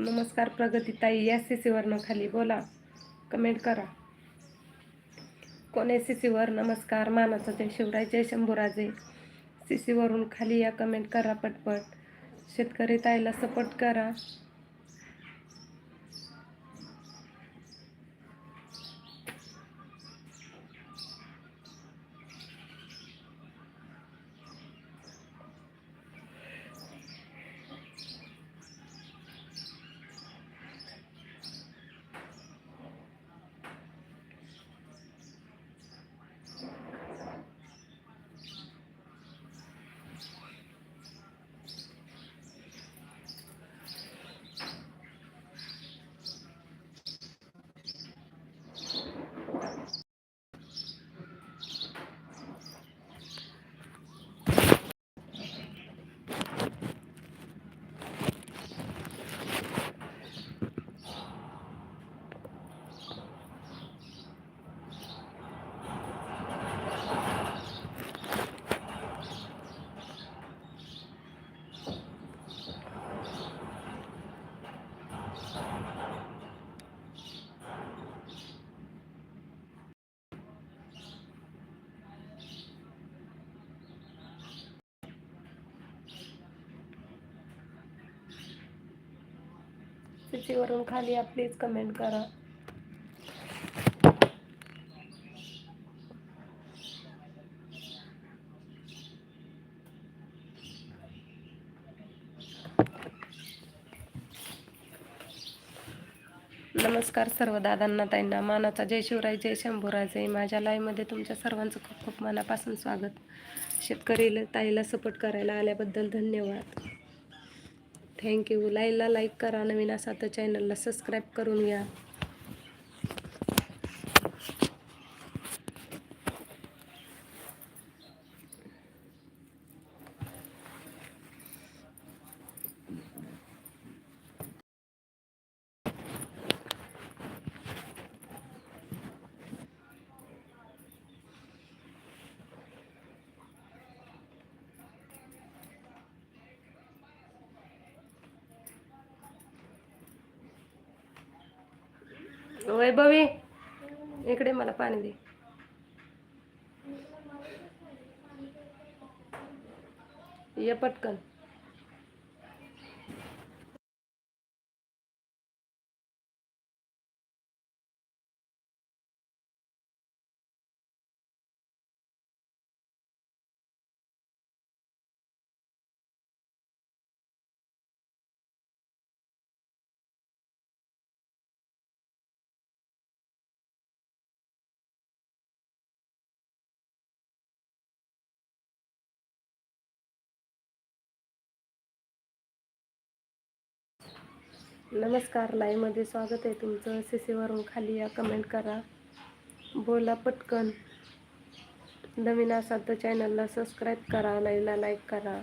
नमस्कार प्रगतीताई या सी सीवरनं खाली बोला. कमेंट करा. कोण सी सीवर नमस्कार मानाचा जय शिवराय जय शंभूराजे. सी सीवरून खाली या कमेंट करा पटपट. शेतकरी ताईला सपोर्ट करा. सूचीवरून खाली या प्लीज कमेंट करा. नमस्कार सर्व दादांना ताईंना. मानाचा जय शिवराय जय शंभूराजे माझ्या लाईव्हमध्ये तुमच्या सर्वांचं खूप खूप मनापासून स्वागत. शेतकरी ताईला सपोर्ट करायला आल्याबद्दल धन्यवाद. थँक्यू. लाईला लाईक करा. नवीन असा तर चॅनलला सबस्क्राईब करून घ्या. वैभवी इकडे मला पाणी दे. ये पटकन. नमस्कार लाईव्हमध्ये स्वागत आहे तुमचं. सी सीवरून खाली या कमेंट करा. बोला पटकन. नवीन असाल तर चॅनलला सबस्क्राईब करा लाईव्हला लाईक करा.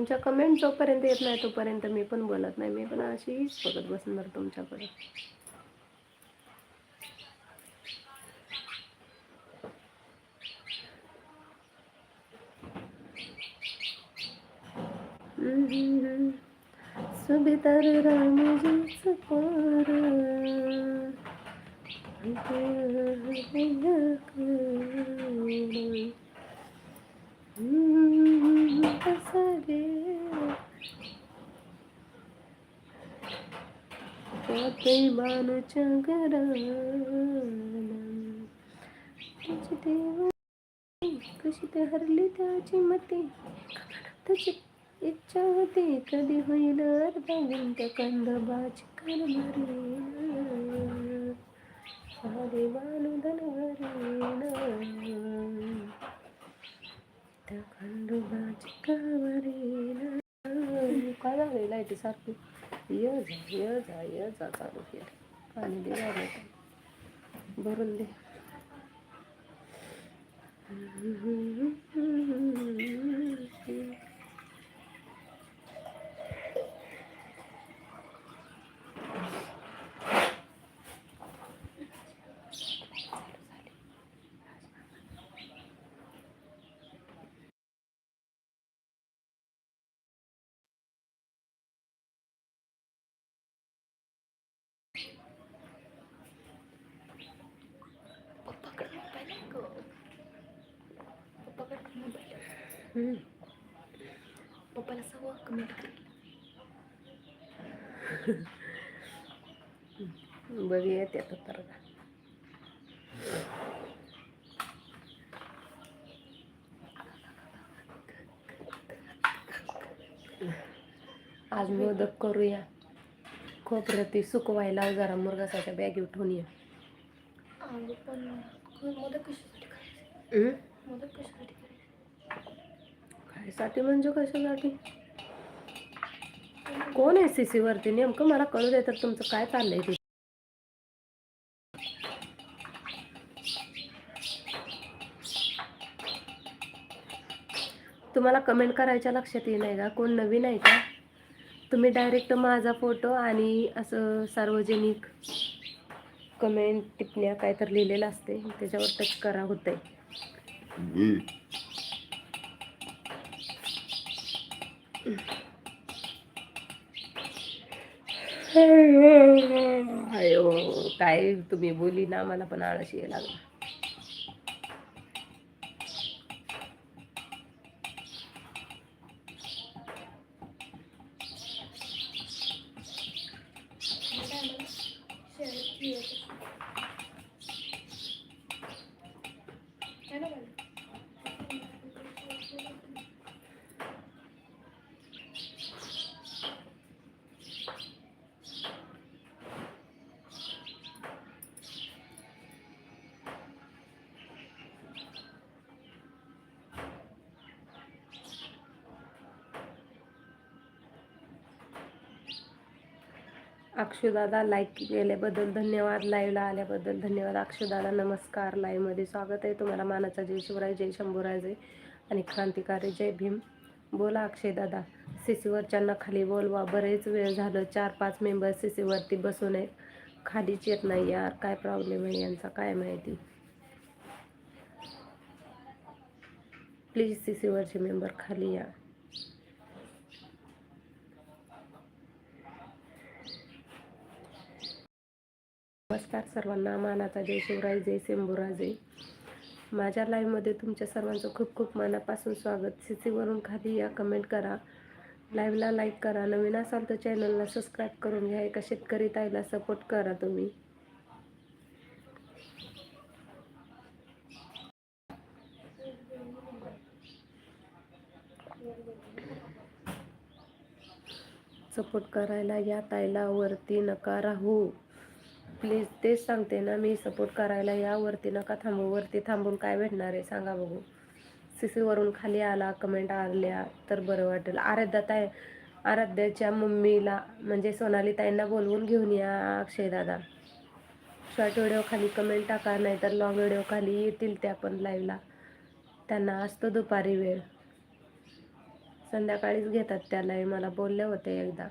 तुमच्या कमेंट जोपर्यंत येत नाही तोपर्यंत मी पण बोलत नाही. मी पण अशीच बघत बसणार तुमच्याकडे. सुभेदार रामजीच पार. सारे त्याते बानूच्या घराला त्याची देव कशी ते हरली त्याची मते तशी इच्छा होती कधी होईल अर्धा मिनिट कंदबाची कारभारी सारे बानू धनवरी त्या खंडोबाची काय झालं लाईटी सारखी. ये जा ये जा ये जा चालू केलं. पाणी दे वाढलं भरून दे. पप्पाला सवय कमेंट बघ येते आता तर. आज मोदक करूया. खोबरं ते सुकवायला जरा मुरगासाच्या बॅगी उठवून ये. पण मदत कशासाठी? कशासाठी म्हणजे कशासाठी? कोण आहे सी सी वरती? नेमकं मला कळू दे तर तुमचं काय चाललंय ते. तुम्हाला कमेंट करायच्या लक्षात येईल नाही का? कोण नवीन आहे का? तुम्ही डायरेक्ट माझा फोटो आणि असं सार्वजनिक कमेंट टिपण्या काय तर लिहिलेलं असते त्याच्यावर टच करा होतंय. अयो काय तुम्ही बोली ना मला पण आळशी यायला लागला. अक्षुदादा लाईक केल्याबद्दल धन्यवाद. लाईव्हला आल्याबद्दल धन्यवाद. अक्षुदादा नमस्कार. लाईव्हमध्ये स्वागत आहे तुम्हाला. मानाचा जय शिवराय जय शंभूराजे आणि क्रांतिकारी जय भीम. बोला अक्षयदादा. सी सीसीवरच्यांना खाली बोलवा. बरेच वेळ झालं. चार पाच मेंबर सीसीवरती बसून आहेत. खालीच येत नाही यार. काय प्रॉब्लेम आहे यांचा? काय माहिती? प्लीज सीसीवरचे मेंबर खाली या. नमस्कार सर्वांना. मानाचा जय शिवराय जय शंभूराय माझ्या लाईव्हमध्ये तुमच्या सर्वांचं खूप खूप मनापासून स्वागत. सीसीवरून खाली या कमेंट करा. लाईव्हला लाईक करा. नवीन असाल तर चॅनलला सबस्क्राईब करून घ्या. एका शेतकरी ताईला सपोर्ट करा तुम्ही. सपोर्ट करायला या ताईला वरती नका राहू. प्लीज तेच सांगते ना मी सपोर्ट करायला यावरती नका थांबू वरती थांबून काय भेटणार आहे सांगा बघू. सीसीवरून खाली आला कमेंट आल्या तर बरं वाटेल. आराध्या ताई आराध्याच्या मम्मीला म्हणजे सोनाली ताईंना बोलवून घेऊन या अक्षय दादा. शॉर्ट व्हिडिओ खाली कमेंट टाका नाहीतर लॉंग व्हिडिओ खाली येतील त्या पण लाईव्हला त्यांना असतो दुपारी वेळ. संध्याकाळीच घेतात त्याला लाईव्ह मला बोलले होते एकदा.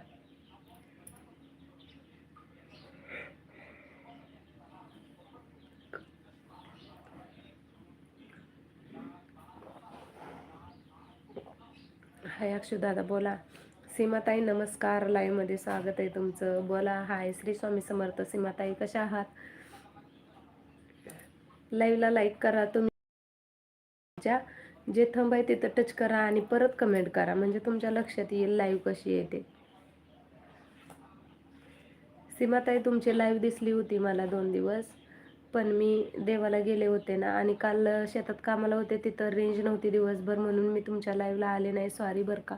हाय अक्षुदादा बोला. सीमाताई नमस्कार. लाईव्हमध्ये स्वागत आहे तुमचं. बोला. हाय. श्री स्वामी समर्थ. सीमाताई कशा आहात? लाईव्हला लाईक करा. तुम्ही जे थंब आहे तिथं टच करा आणि परत कमेंट करा. म्हणजे तुमच्या लक्षात येईल लाईव्ह कशी येते सीमाताई तुमची लाईव्ह दिसली होती मला दोन दिवस. पण मी देवाला गेले होते ना आणि काल शेतात कामाला होते तिथं रेंज नव्हती दिवसभर म्हणून मी तुमच्या लाईव्हला आले नाही. सॉरी बरं का.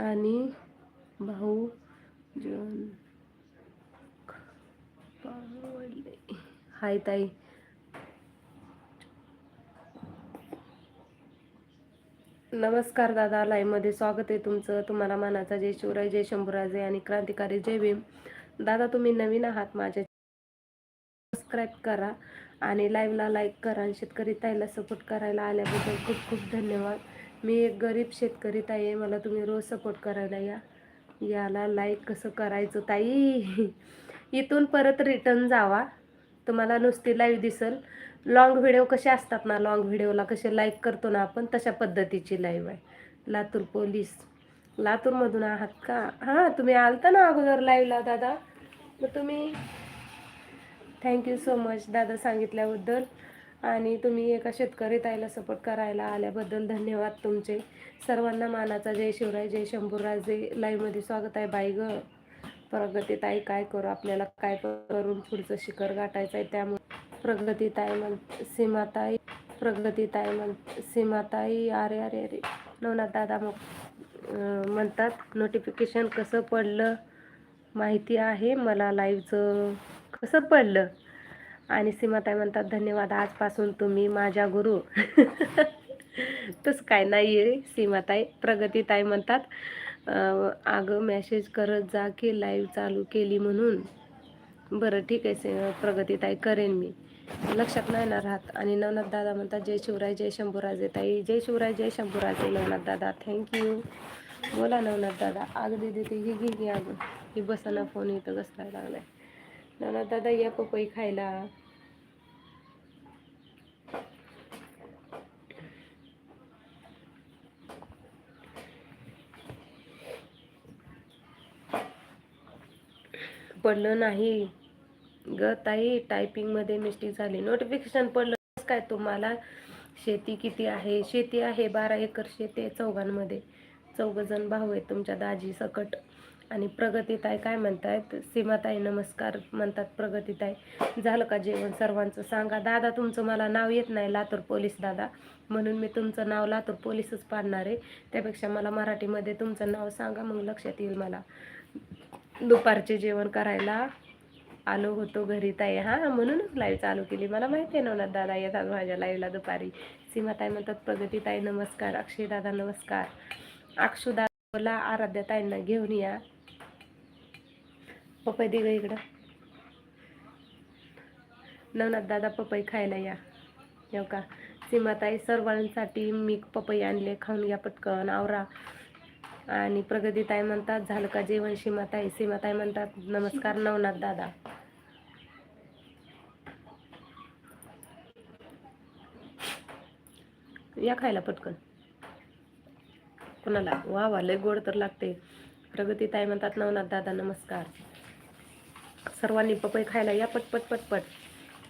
आणि भाऊ जन हाय ताई. नमस्कार दादा लाईव्हमध्ये स्वागत आहे तुमचं. तुम्हाला मानाचा जय शिवराय जय शंभूराजे आणि क्रांतिकारी जय भीम. दादा तुम्ही नवीन आहात माझ्या सबस्क्राईब करा आणि लाईव्हला लाईक करा आणि शेतकरी ताईला सपोर्ट करायला आल्याबद्दल खूप खूप धन्यवाद. मी एक गरीब शेतकरी ताई आहे मला तुम्ही रोज सपोर्ट करायला या. याला लाईक कसं करायचं ताई? इथून परत रिटर्न जावा. तुम्हाला नुसती लाईव्ह दिसल. लॉंग व्हिडिओ कसे असतात ना लॉंग व्हिडिओला कसे लाईक करतो ना आपण तशा पद्धतीची लाईव्ह आहे. लातूर पोलीस. लातूरमधून आहात का? हां तुम्ही आलता ना अगोदर लाईव्हला दादा? मग तुम्ही थँक्यू सो मच दादा सांगितल्याबद्दल. आणि तुम्ही एका शेतकरी ताईला सपोर्ट करायला आल्याबद्दल धन्यवाद तुमचे. सर्वांना मानाचा जय शिवराय जय शंभूराजे. लाईव्हमध्ये स्वागत आहे बाई ग. प्रगती ताई काय करू? आपल्याला काय करून पुढचं शिखर गाठायचं आहे त्यामुळे प्रगती ताई म्हण सीमाताई प्रगती ताई म्हण सीमाताई अरे अरे अरे नवनाथ दादा मग म्हणतात नोटिफिकेशन कसं पडलं माहिती आहे मला लाईव्हचं कसं पडलं? आणि सीमाताई म्हणतात धन्यवाद आजपासून तुम्ही माझ्या गुरु. तसं काय नाही आहे सीमाताई. प्रगतीताई म्हणतात अगं मॅसेज करत जा की लाईव्ह चालू केली म्हणून. बरं ठीक आहे से प्रगतीताई करेन मी. लक्षात नाही ना राहत. आणि नवनाथ दादा म्हणतात जय शिवराय जय शंभूराजे. ताई जय शिवराय जय शंभूराजे नवनाथ दादा. थँक्यू बोला नवनाथ दादा. अगदी दिदी ही घे घे अगं ही बसाना फोन इथं घसरायला लागलाय. नवनाथ दादा या पपई खायला. पडलं नाही. ग ताई टायपिंगमध्ये मिस्टेक झाली. नोटिफिकेशन पडलं काय तुम्हाला? शेती किती आहे? शेती आहे बारा एकर शेती आहे चौघांमध्ये. चौघजण भाऊ आहेत तुमच्या दाजी सकट आणि प्रगतीताई काय म्हणतायत? सीमाताई नमस्कार म्हणतात प्रगतीताई. झालं का जेवण सर्वांचं? सांगा. दादा तुमचं मला नाव येत नाही लातूर पोलीस दादा. म्हणून मी तुमचं नाव लातूर पोलीसच पाडणार आहे. त्यापेक्षा मला मराठीमध्ये तुमचं नाव सांगा मग लक्षात येईल मला. दुपारचे जेवण करायला. आलो होतो घरी ताई. हां म्हणूनच लाईव्ह चालू केली. मला माहिती आहे नवनाथ दादा येतात माझ्या लाईव्हला दुपारी. सीमाताई म्हणतात प्रगती ताई नमस्कार. अक्षय दादा नमस्कार. अक्षू बोला आराध्या ताईंना घेऊन या. पपई दे ग इकडं. नवनाथ दादा पपई खायला या. येऊ का? सीमाताई सर्वांसाठी मी पपई आणले. खाऊन घ्या पटकन. आवरा. आणि प्रगतीताई म्हणतात झालं का जेवण सीमाताई सीमाताई म्हणतात नमस्कार नवनाथ दादा. या खायला पटकन. कोणाला? वा वा लय गोड तर लागते प्रगतीताई म्हणतात नवनाथ दादा नमस्कार. सर्वांनी पपई खायला या पटपट पटपट.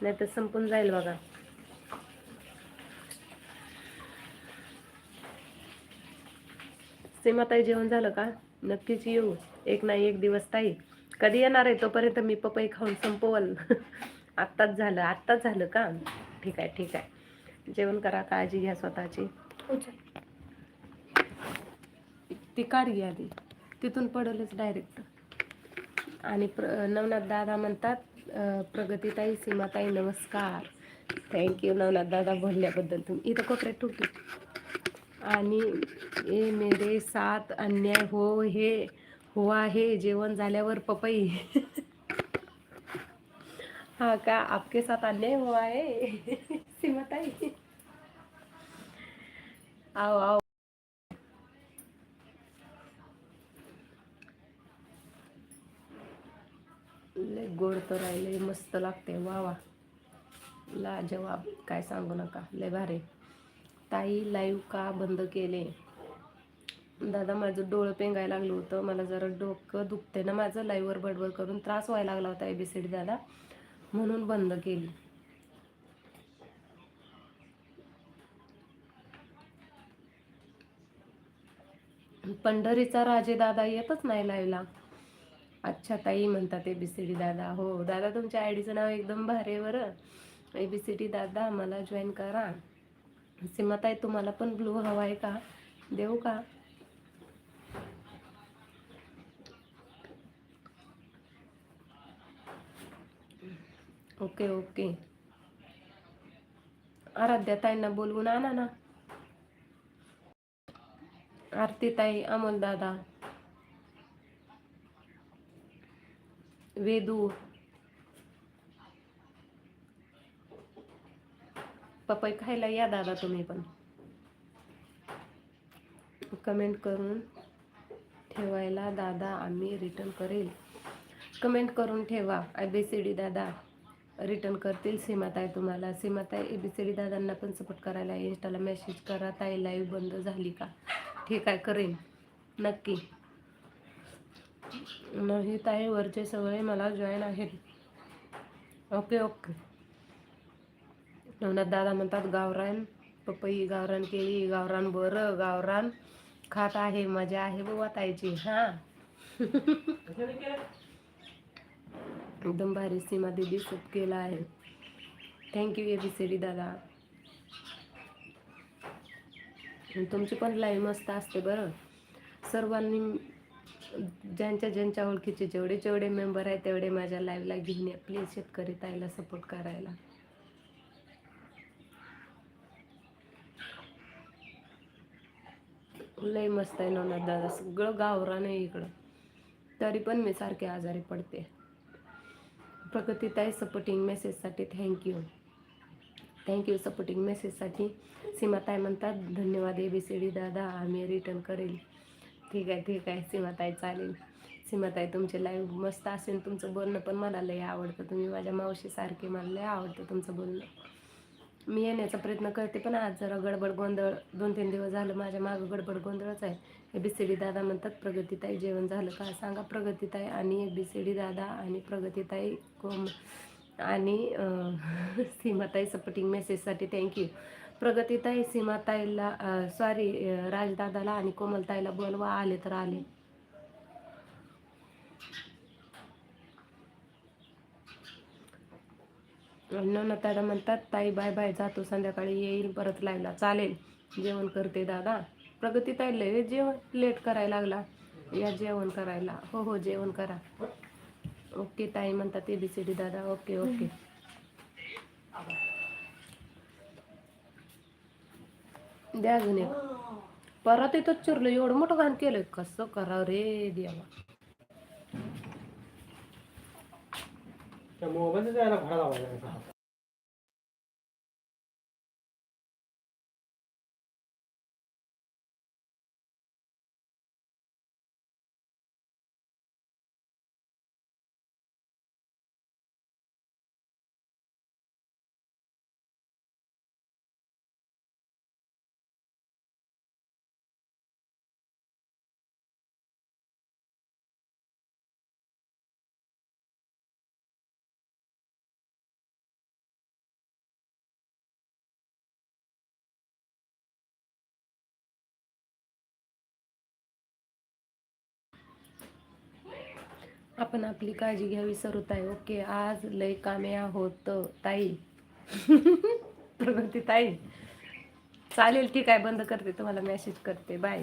नाही तर संपून जाईल बघा. सीमाताई जेवण झालं का? नक्कीच येऊ. एक नाही एक दिवस ताई. कधी येणार आहे तोपर्यंत मी पपई खाऊन संपवल. आत्ताच झालं आत्ताच झालं का? ठीक आहे ठीक आहे. जेवण करा काळजी घ्या स्वतःची. ती काढ घ्या आधी. तिथून पडलच डायरेक्ट आणि प्र नवनाथ दादा म्हणतात प्रगतीताई सीमाताई नमस्कार. थँक्यू नवनाथ दादा बोलल्याबद्दल. तुम्ही इथं कोपऱ्यात ठोकी आणि ए मेरे साथ अन्याय हो हे हो हुआ हे जेवण झाल्यावर पपई. हा का? आपके साथ अन्याय हो हुआ है सीमाताई. आओ आओ. लय गोड तर राहिले मस्त लागते वा वा. ला जवाब काय सांगू नका. लय भारी. ताई लाईव्ह का बंद केले? दादा माझं डोळं पेंगायला लागलं होतं. मला जरा डोकं दुखते ना माझं. लाईव्हवर बडबड करून त्रास व्हायला लागला होता एबीसीडी दादा. म्हणून बंद केली. पंढरीचा राजे दादा येतच नाही लाईव्हला अच्छा ताई म्हणतात एबीसीडी दादा. हो दादा तुमच्या आय डीचं नाव एकदम भारी आहे बरं. एबीसीडी दादा मला जॉईन करा. सीमाताई तुम्हाला पण ब्लू हवा आहे का? देऊ का? Okay okay. आराध्या ताईंना बोलवून आणा ना. आरती ताई अमोल दादा. वेदू. पपई खायला या दादा तुम्ही पण. कमेंट करून ठेवायला दादा आम्ही रिटर्न करेल. कमेंट करून ठेवा. आय बी सी डी दादा रिटर्न करतील. सीमाताई तुम्हाला. सीमाताई ए बी सी डी दादांना पण सपोर्ट करायला इंस्टाला मेसेज करा. ताई लाईव्ह बंद झाली का? ठीक आहे करेन. नक्की. नाही ताई वरचे सगळे मला जॉईन आहेत. ओके ओके नवनाथ दादा म्हणतात गावरान पपई गावरान केळी गावरान बरं गावरान खात आहे मजा आहे बुवा ताईची. हा. एकदम भारी सीमा दीदी सूप केला आहे. Thank you A B C D दादा. तुमची पण लाईव्ह मस्त असते बरं. सर्वांनी ज्यांच्या ज्यांच्या ओळखीचे जेवढे जेवढे मेंबर आहेत तेवढे माझ्या लाईव्हला घेऊन या. प्लीज शेतकरी ताईला सपोर्ट करायला. लय मस्त आहे नवनाथ दादा. सगळं गावरान आहे इकडं. तरी पण मी सारखे आजारी पडते. प्रगतीताई supporting मेसेजसाठी thank you thank you supporting मेसेजसाठी सीमाताई म्हणतात धन्यवाद ए बी सी डी दादा आम्ही रिटर्न करेल. ठीक आहे ठीक आहे सीमाताई चालेल. सीमाताई तुमचे लाईव्ह मस्त असेल तुमचं बोलणं पण मला लय आवडतं. तुम्ही माझ्या मावशीसारखे मला लय आवडतं तुमचं बोलणं. मी येण्याचा प्रयत्न करते पण आज जरा गडबड गोंधळ दोन तीन दिवस झालं माझ्या मागं गडबड गोंधळच आहे. ए बी सी डी दादा म्हणतात प्रगतीताई जेवण झालं का? सांगा प्रगतीताई आणि ए बी सी डी दादा आणि प्रगतीताई कोम आणि सीमाताई सपोर्टिंग मेसेजसाठी थँक्यू प्रगतीताई सीमाताईला सॉरी राजदादाला आणि कोमलताईला बोलवा आले तर आले. नवनाथाडा म्हणतात ताई बाय बाय जातो संध्याकाळी येईल परत लाईव्हला चालेल. जेवण करते दादा. प्रगती ताई लय जेवण लेट करायला लागला. या जेवण करायला. हो हो जेवण करा. ओके ताई म्हणतात एबीसीडी बी सी डी दादा. Okay okay. द्या अजून एक. परत इथंच चिरलं. एवढं मोठं घाण केलं कसं करा रे देवा. त्या मोबाईलचा जायला भाडा लावायचा आपण आपली काळजी घ्यावी सरू ताई ओके आज लय कामे आहोत ताई. प्रगती ताई. चालेल ठीक आहे बंद करते तुम्हाला मेसेज करते. बाय